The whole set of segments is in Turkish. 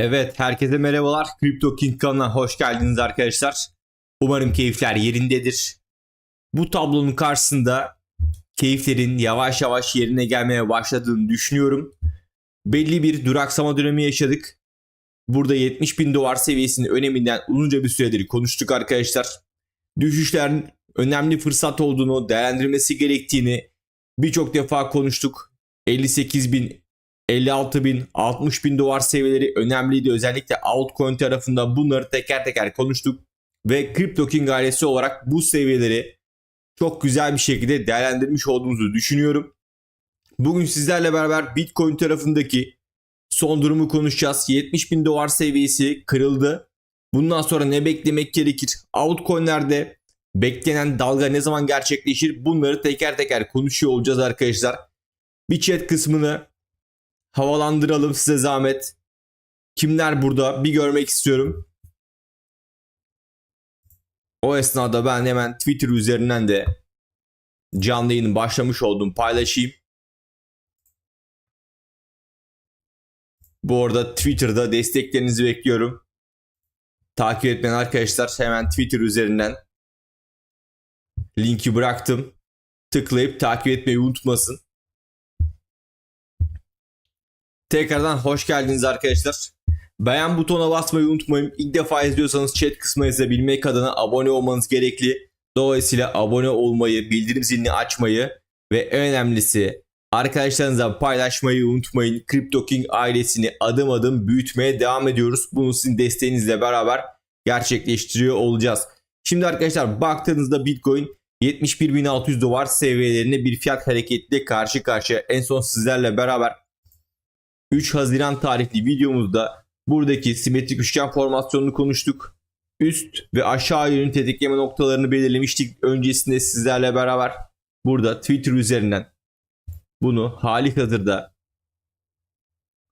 Evet, herkese merhabalar. Crypto King kanalına hoş geldiniz arkadaşlar. Umarım keyifler yerindedir. Bu tablonun karşısında keyiflerin yavaş yavaş yerine gelmeye başladığını düşünüyorum. Belli bir duraksama dönemi yaşadık. Burada 70 bin dolar seviyesinin öneminden uzunca bir süredir konuştuk arkadaşlar. Düşüşlerin önemli fırsat olduğunu, değerlendirmesi gerektiğini birçok defa konuştuk. 58 bin 56 bin, 60 bin dolar seviyeleri önemliydi. Özellikle altcoin tarafında bunları teker teker konuştuk. Ve Crypto King ailesi olarak bu seviyeleri çok güzel bir şekilde değerlendirmiş olduğumuzu düşünüyorum. Bugün sizlerle beraber Bitcoin tarafındaki son durumu konuşacağız. 70 bin dolar seviyesi kırıldı. Bundan sonra ne beklemek gerekir? Altcoin'lerde beklenen dalga ne zaman gerçekleşir? Bunları teker teker konuşuyor olacağız arkadaşlar. Bir chat kısmını havalandıralım size zahmet. Kimler burada bir görmek istiyorum. O esnada ben hemen Twitter üzerinden de canlı yayının başlamış olduğum paylaşayım. Bu arada Twitter'da desteklerinizi bekliyorum. Takip etmeyen arkadaşlar hemen Twitter üzerinden linki bıraktım. Tıklayıp takip etmeyi unutmasın. Tekrardan hoş geldiniz arkadaşlar. Beğen butonuna basmayı unutmayın. İlk defa izliyorsanız chat kısmına yazabilmek adına abone olmanız gerekli. Dolayısıyla abone olmayı, bildirim zilini açmayı ve en önemlisi arkadaşlarınızla paylaşmayı unutmayın. Crypto King ailesini adım adım büyütmeye devam ediyoruz. Bunu sizin desteğinizle beraber gerçekleştiriyor olacağız. Şimdi arkadaşlar baktığınızda Bitcoin 71.600 dolar seviyelerine bir fiyat hareketiyle karşı karşıya. En son sizlerle beraber 3 Haziran tarihli videomuzda buradaki simetrik üçgen formasyonunu konuştuk. Üst ve aşağı yönlü tetikleme noktalarını belirlemiştik. Öncesinde sizlerle beraber burada Twitter üzerinden bunu hali hazırda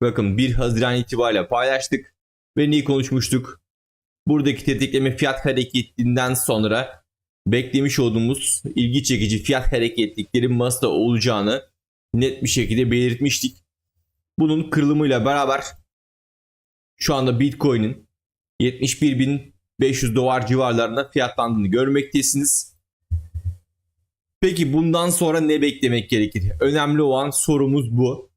bakın 1 Haziran itibariyle paylaştık ve neyi konuşmuştuk? Buradaki tetikleme fiyat hareketinden sonra beklemiş olduğumuz ilgi çekici fiyat hareketliklerin masada olacağını net bir şekilde belirtmiştik. Bunun kırılımıyla beraber şu anda Bitcoin'in 71.500 dolar civarlarında fiyatlandığını görmektesiniz. Peki bundan sonra ne beklemek gerekir? Önemli olan sorumuz bu.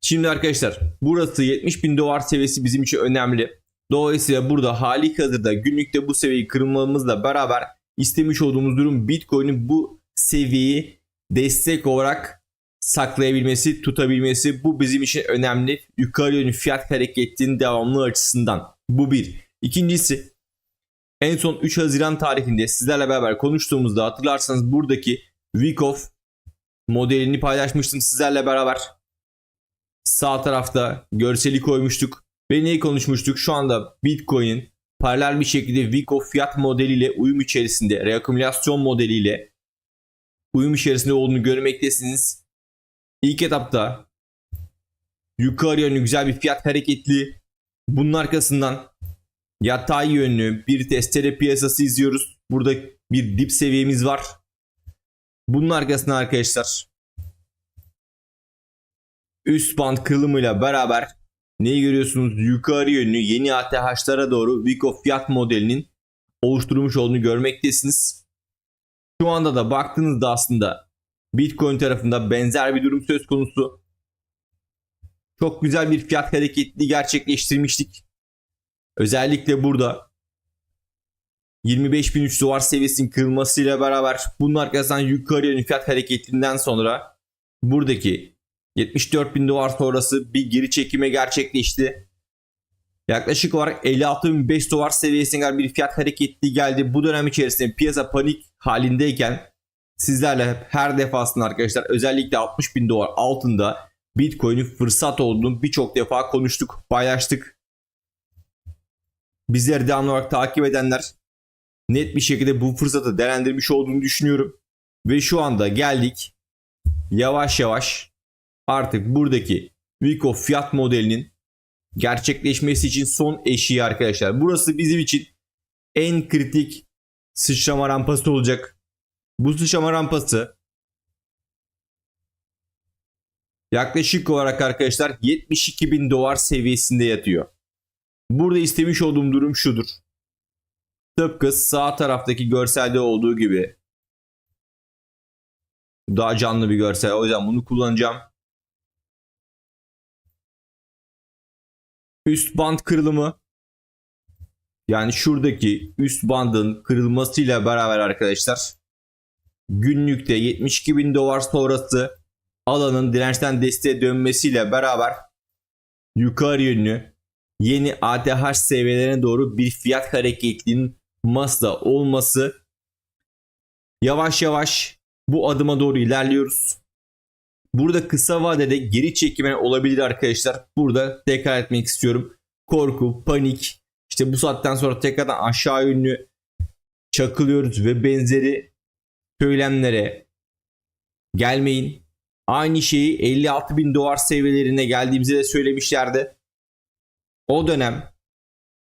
Şimdi arkadaşlar burası 70.000 dolar seviyesi bizim için önemli. Dolayısıyla burada hali hazırda günlükte bu seviyeyi kırmamızla beraber istemiş olduğumuz durum Bitcoin'in bu seviyeyi destek olarak saklayabilmesi, tutabilmesi bu bizim için önemli. Yukarı yönlü fiyat hareketinin devamlı açısından. Bu bir. İkincisi en son 3 Haziran tarihinde sizlerle beraber konuştuğumuzda hatırlarsanız buradaki Wyckoff modelini paylaşmıştım sizlerle beraber. Sağ tarafta görseli koymuştuk ve neyi konuşmuştuk? Şu anda Bitcoin'in paralel bir şekilde Wyckoff fiyat modeliyle uyum içerisinde, reakümülasyon modeliyle uyum içerisinde olduğunu görmektesiniz. İlk etapta yukarı yönlü güzel bir fiyat hareketli. Bunun arkasından yatay yönlü bir testere piyasası izliyoruz. Burada bir dip seviyemiz var. Bunun arkasından arkadaşlar üst band kırılımıyla beraber neyi görüyorsunuz? Yukarı yönlü yeni ATH'lara doğru Vico fiyat modelinin oluşturmuş olduğunu görmektesiniz. Şu anda da baktığınızda aslında Bitcoin tarafında benzer bir durum söz konusu. Çok güzel bir fiyat hareketli gerçekleştirmiştik. Özellikle burada 25.300 dolar seviyesinin kırılmasıyla beraber bunun arkasından yukarı yönlü fiyat hareketinden sonra buradaki 74.000 dolar sonrası bir geri çekime gerçekleşti. Yaklaşık olarak 56.500 dolar seviyesine bir fiyat hareketli geldi. Bu dönem içerisinde piyasa panik halindeyken sizlerle her defasında arkadaşlar özellikle 60 bin dolar altında Bitcoin'in fırsat olduğunu birçok defa konuştuk, paylaştık. Bizleri devamlı olarak takip edenler net bir şekilde bu fırsatı değerlendirmiş olduğunu düşünüyorum. Ve şu anda geldik yavaş yavaş artık buradaki Vico fiyat modelinin gerçekleşmesi için son eşiği arkadaşlar. Burası bizim için en kritik sıçrama rampası olacak. Bu sıçrama rampası yaklaşık olarak arkadaşlar 72 bin dolar seviyesinde yatıyor. Burada istemiş olduğum durum şudur. Tıpkı sağ taraftaki görselde olduğu gibi daha canlı bir görsel. O yüzden bunu kullanacağım. Üst band kırılımı yani şuradaki üst bandın kırılmasıyla beraber arkadaşlar günlükte 72 bin dolar sonrası alanın dirençten desteğe dönmesiyle beraber yukarı yönlü yeni ATH seviyelerine doğru bir fiyat hareketliliğinin masada olması yavaş yavaş bu adıma doğru ilerliyoruz. Burada kısa vadede geri çekime olabilir arkadaşlar. Burada tekrar etmek istiyorum. Korku, panik, işte bu saatten sonra tekrardan aşağı yönlü çakılıyoruz ve benzeri söylemlere gelmeyin. Aynı şeyi 56 bin dolar seviyelerine geldiğimizde de söylemişlerdi. O dönem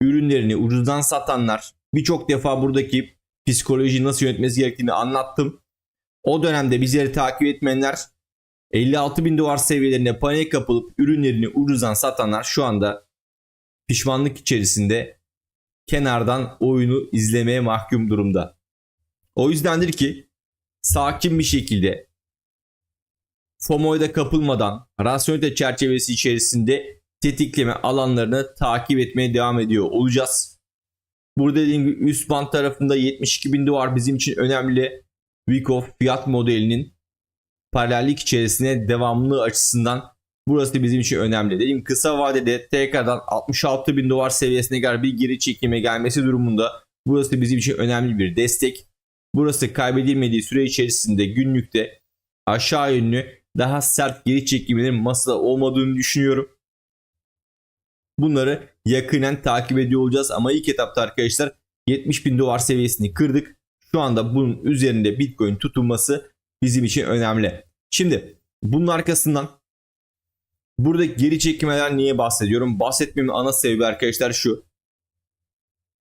ürünlerini ucuzdan satanlar birçok defa buradaki psikoloji nasıl yönetmesi gerektiğini anlattım. O dönemde bizleri takip etmeyenler 56 bin dolar seviyelerine panik kapılıp ürünlerini ucuzdan satanlar şu anda pişmanlık içerisinde kenardan oyunu izlemeye mahkum durumda. O yüzdendir ki sakin bir şekilde FOMO'ya da kapılmadan rasyonelite çerçevesi içerisinde tetikleme alanlarını takip etmeye devam ediyor olacağız. Burada dediğim gibi üst band tarafında 72 bin dolar bizim için önemli. Wyckoff fiyat modelinin paralellik içerisine devamlılığı açısından burası bizim için önemli. Dediğim kısa vadede tekrardan 66 bin dolar seviyesine kadar bir geri çekime gelmesi durumunda burası bizim için önemli bir destek. Burası kaybedilmediği süre içerisinde günlükte aşağı yönlü daha sert geri çekimlerin masada olmadığını düşünüyorum. Bunları yakinen takip ediyor olacağız ama ilk etapta arkadaşlar 70 bin dolar seviyesini kırdık. Şu anda bunun üzerinde Bitcoin tutulması bizim için önemli. Şimdi bunun arkasından burada geri çekimler niye bahsediyorum? Bahsetmemin ana sebebi arkadaşlar şu.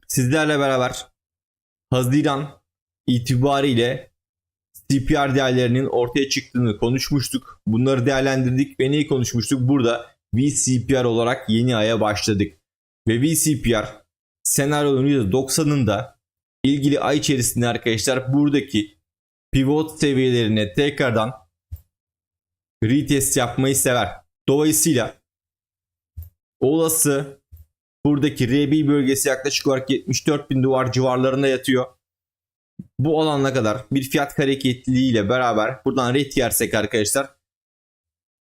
Sizlerle beraber Haziran itibariyle CPR değerlerinin ortaya çıktığını konuşmuştuk. Bunları değerlendirdik ve neyi konuşmuştuk? Burada VCPR olarak yeni aya başladık. Ve VCPR senaryonun %90'ında ilgili ay içerisinde arkadaşlar buradaki pivot seviyelerine tekrardan retest yapmayı sever. Dolayısıyla olası buradaki RB bölgesi yaklaşık olarak 74 bin dolar civarlarında yatıyor. Bu alana kadar bir fiyat hareketliliğiyle beraber buradan ret yersek arkadaşlar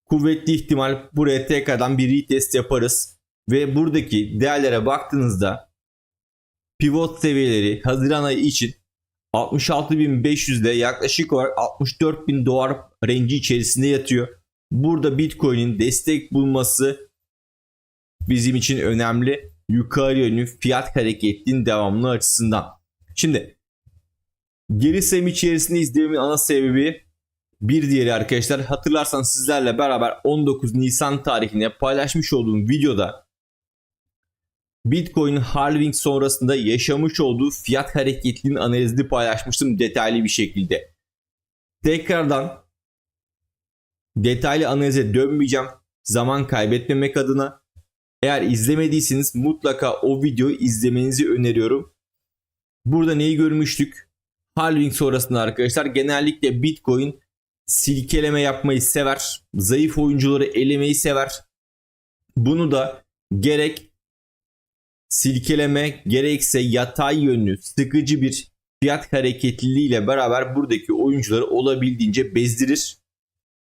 kuvvetli ihtimal buraya tekrardan bir retest yaparız. Ve buradaki değerlere baktığınızda pivot seviyeleri Haziran ayı için 66.500 ile yaklaşık olarak 64.000 dolar range içerisinde yatıyor. Burada Bitcoin'in destek bulması bizim için önemli. Yukarı yönlü fiyat hareketinin devamlı açısından. Şimdi geri sayım içerisinde izlememin ana sebebi bir diğeri arkadaşlar hatırlarsan sizlerle beraber 19 Nisan tarihinde paylaşmış olduğum videoda Bitcoin halving sonrasında yaşamış olduğu fiyat hareketliliğinin analizini paylaşmıştım detaylı bir şekilde. Tekrardan detaylı analize dönmeyeceğim zaman kaybetmemek adına. Eğer izlemediyseniz mutlaka o videoyu izlemenizi öneriyorum. Burada neyi görmüştük? Halving sonrasında arkadaşlar genellikle Bitcoin silkeleme yapmayı sever. Zayıf oyuncuları elemeyi sever. Bunu da gerek silkeleme gerekse yatay yönlü sıkıcı bir fiyat hareketliliği ile beraber buradaki oyuncuları olabildiğince bezdirir.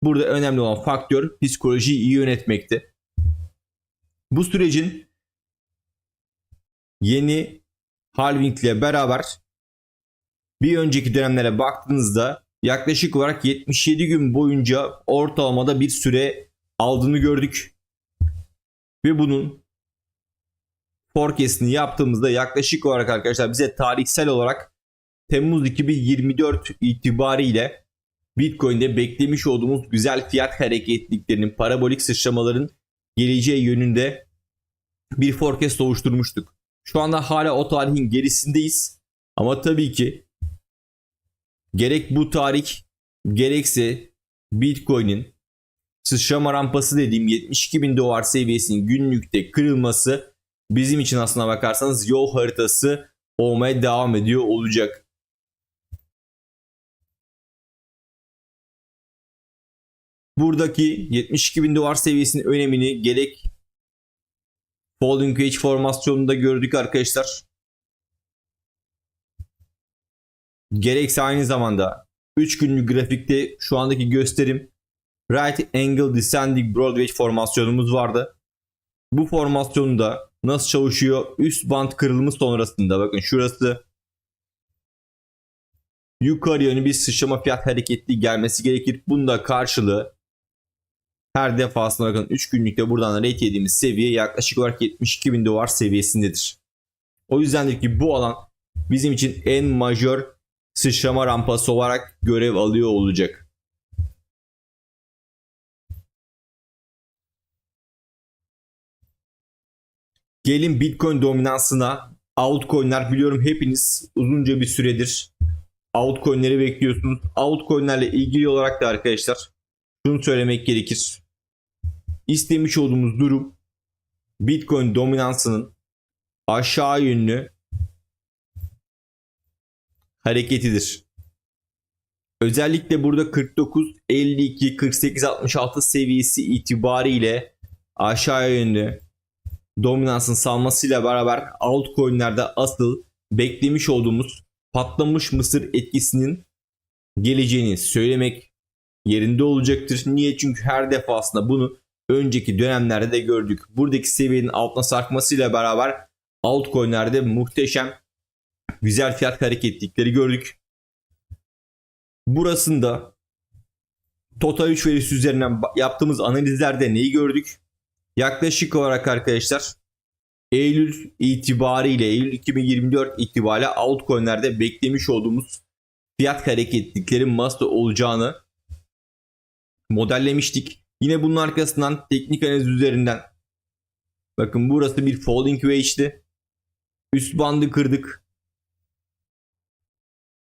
Burada önemli olan faktör psikolojiyi iyi yönetmekte. Bu sürecin yeni halving ile beraber bir önceki dönemlere baktığınızda yaklaşık olarak 77 gün boyunca ortalamada bir süre aldığını gördük. Ve bunun forecast'ini yaptığımızda yaklaşık olarak arkadaşlar bize tarihsel olarak Temmuz 2024 itibariyle Bitcoin'de beklemiş olduğumuz güzel fiyat hareketliliklerinin, parabolik sıçramaların geleceği yönünde bir forecast oluşturmuştuk. Şu anda hala o tarihin gerisindeyiz. Ama tabii ki gerek bu tarih gerekse Bitcoin'in sıçrama rampası dediğim 72 bin dolar seviyesinin günlükte kırılması bizim için aslına bakarsanız yol haritası olmaya devam ediyor olacak. Buradaki 72 bin dolar seviyesinin önemini gerek Falling Wedge formasyonunda gördük arkadaşlar. Gerekse aynı zamanda 3 günlük grafikte şu andaki gösterim Right Angle Descending Broad Wedge formasyonumuz vardı. Bu formasyonda nasıl çalışıyor? Üst band kırılımı sonrasında bakın şurası yukarı yönlü bir sıçrama fiyat hareketli gelmesi gerekir. Bunda karşılığı her defasında bakın 3 günlükte buradan rate yediğimiz seviye yaklaşık olarak 72 bin dolar seviyesindedir. O yüzdendir ki bu alan bizim için en majör sıçrama rampası olarak görev alıyor olacak. Gelin Bitcoin dominansına altcoin'ler biliyorum hepiniz uzunca bir süredir altcoin'leri bekliyorsunuz. Altcoin'lerle ilgili olarak da arkadaşlar şunu söylemek gerekir. İstemiş olduğumuz durum Bitcoin dominansının aşağı yönlü hareketidir. Özellikle burada 49, 52, 48, 66 seviyesi itibariyle aşağı yönlü dominansın salmasıyla beraber altcoin'lerde asıl beklemiş olduğumuz patlamış mısır etkisinin geleceğini söylemek yerinde olacaktır. Niye? Çünkü her defasında bunu önceki dönemlerde de gördük. Buradaki seviyenin altına sarkmasıyla beraber altcoin'lerde muhteşem güzel fiyat hareketlikleri gördük. Burasında Total 3 verisi üzerinden yaptığımız analizlerde neyi gördük? Yaklaşık olarak arkadaşlar Eylül itibariyle Eylül 2024 itibariyle altcoin'lerde beklemiş olduğumuz fiyat hareketliklerin masa olacağını modellemiştik. Yine bunun arkasından teknik analiz üzerinden bakın burası bir falling wedge'di. Üst bandı kırdık.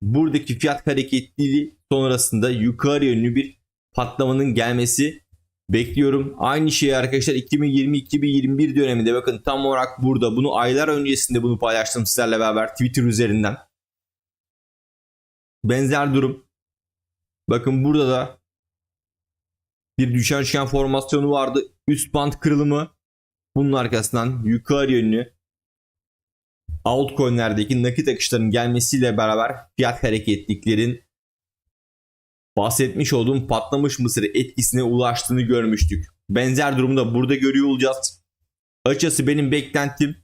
Buradaki fiyat hareketliliği sonrasında yukarı yönlü bir patlamanın gelmesi bekliyorum. Aynı şeyi arkadaşlar 2020-2021 döneminde bakın tam olarak burada bunu aylar öncesinde bunu paylaştım sizlerle beraber Twitter üzerinden. Benzer durum. Bakın burada da bir düşen çıkan formasyonu vardı. Üst band kırılımı. Bunun arkasından yukarı yönlü altcoin'lerdeki nakit akışlarının gelmesiyle beraber fiyat hareketliklerin bahsetmiş olduğum patlamış mısır etkisine ulaştığını görmüştük. Benzer durumda burada görüyor olacağız. Açıkçası benim beklentim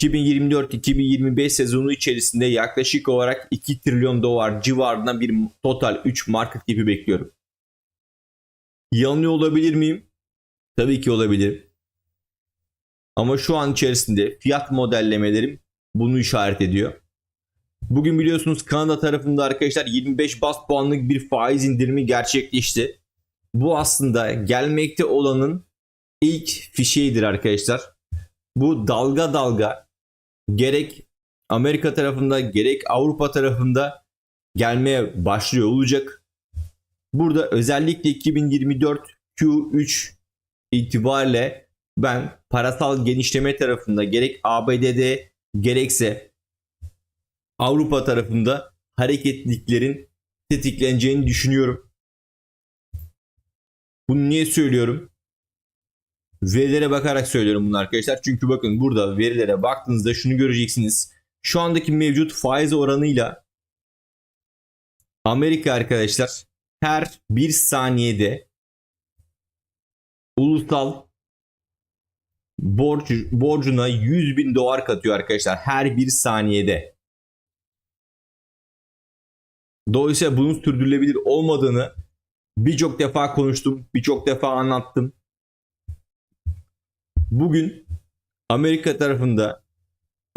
2024-2025 sezonu içerisinde yaklaşık olarak 2 trilyon dolar civarında bir total 3 market gibi bekliyorum. Yanılıyor olabilir miyim? Tabii ki olabilir. Ama şu an içerisinde fiyat modellemelerim bunu işaret ediyor. Bugün biliyorsunuz Kanada tarafında arkadaşlar 25 bas puanlık bir faiz indirimi gerçekleşti. Bu aslında gelmekte olanın ilk fişeğidir arkadaşlar. Bu dalga dalga gerek Amerika tarafında gerek Avrupa tarafında gelmeye başlıyor olacak. Burada özellikle 2024 Q3 itibariyle ben parasal genişleme tarafında gerek ABD'de gerekse Avrupa tarafında hareketliliklerin tetikleneceğini düşünüyorum. Bunu niye söylüyorum? Verilere bakarak söylüyorum bunu arkadaşlar. Çünkü bakın burada verilere baktığınızda şunu göreceksiniz. Şu andaki mevcut faiz oranıyla Amerika arkadaşlar her bir saniyede ulusal borç, borcuna 100 bin dolar katıyor arkadaşlar her bir saniyede. Dolayısıyla bunun sürdürülebilir olmadığını birçok defa konuştum, birçok defa anlattım. Bugün Amerika tarafında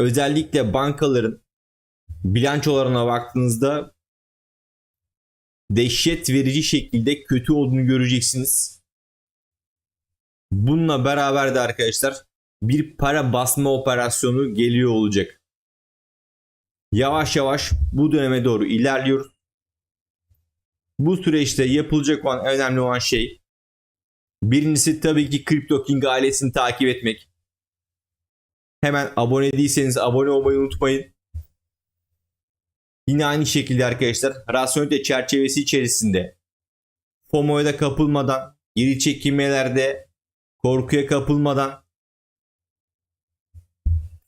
özellikle bankaların bilançolarına baktığınızda dehşet verici şekilde kötü olduğunu göreceksiniz. Bununla beraber de arkadaşlar bir para basma operasyonu geliyor olacak. Yavaş yavaş bu döneme doğru ilerliyoruz. Bu süreçte yapılacak olan önemli olan şey Birincisi tabii ki Crypto King ailesini takip etmek. Hemen abone değilseniz abone olmayı unutmayın. Yine aynı şekilde arkadaşlar rasyonelite çerçevesi içerisinde FOMO'ya da kapılmadan, geri çekilmelerde korkuya kapılmadan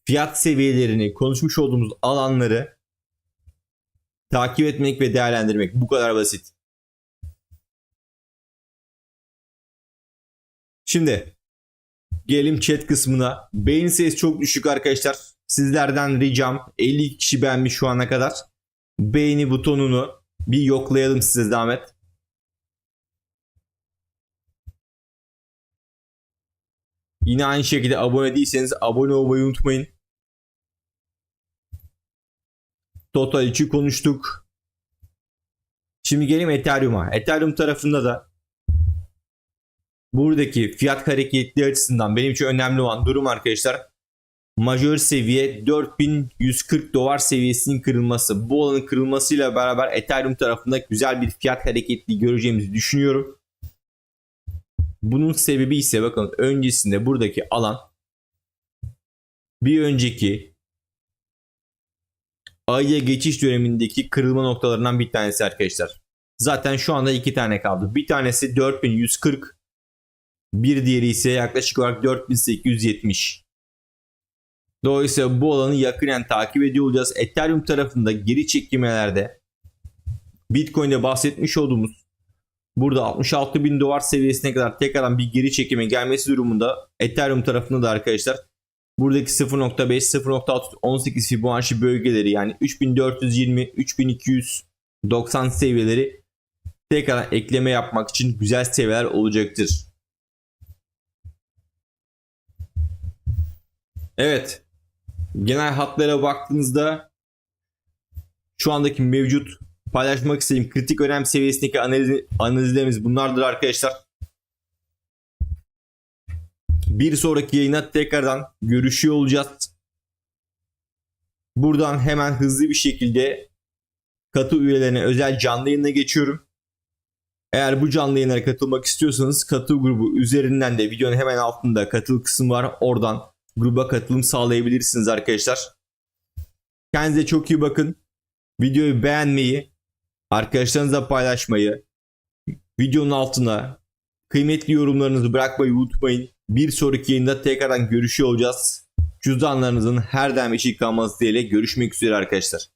fiyat seviyelerini konuşmuş olduğumuz alanları takip etmek ve değerlendirmek bu kadar basit. Şimdi gelelim chat kısmına. Beğeni sayısı çok düşük arkadaşlar. Sizlerden ricam 50 kişi beğenmiş şu ana kadar. Beğeni butonunu bir yoklayalım size zahmet. Yine aynı şekilde abone değilseniz abone olmayı unutmayın. Total 2 konuştuk. Şimdi gelelim Ethereum'a. Ethereum tarafında da buradaki fiyat hareketli açısından benim için önemli olan durum arkadaşlar majör seviye 4140 dolar seviyesinin kırılması. Bu olanın kırılmasıyla beraber Ethereum tarafında güzel bir fiyat hareketli göreceğimizi düşünüyorum. Bunun sebebi ise bakın öncesinde buradaki alan bir önceki ay'a geçiş dönemindeki kırılma noktalarından bir tanesi arkadaşlar. Zaten şu anda iki tane kaldı. Bir tanesi 4140 bir diğeri ise yaklaşık olarak 4870. Dolayısıyla bu alanı yakinen takip ediyor olacağız. Ethereum tarafında geri çekilmelerde Bitcoin'de bahsetmiş olduğumuz burada 66 bin dolar seviyesine kadar tekrardan bir geri çekime gelmesi durumunda Ethereum tarafında da arkadaşlar buradaki 0.5 0.6 18 Fibonacci bölgeleri yani 3420 3290 seviyeleri tekrar ekleme yapmak için güzel seviyeler olacaktır. Evet. Genel hatlara baktığınızda şu andaki mevcut paylaşmak istediğim kritik önem seviyesindeki analiz, analizlerimiz bunlardır arkadaşlar. Bir sonraki yayına tekrardan görüşüyor olacağız. Buradan hemen hızlı bir şekilde katı üyelerine özel canlı yayına geçiyorum. Eğer bu canlı yayınlara katılmak istiyorsanız katıl grubu üzerinden de videonun hemen altında katıl kısmı var. Oradan gruba katılım sağlayabilirsiniz arkadaşlar. Kendinize çok iyi bakın. Videoyu beğenmeyi, arkadaşlarınızla paylaşmayı, videonun altına kıymetli yorumlarınızı bırakmayı unutmayın. Bir sonraki yayında tekrardan görüşüyor olacağız. Cüzdanlarınızın her daim eşit kalması dileğiyle görüşmek üzere arkadaşlar.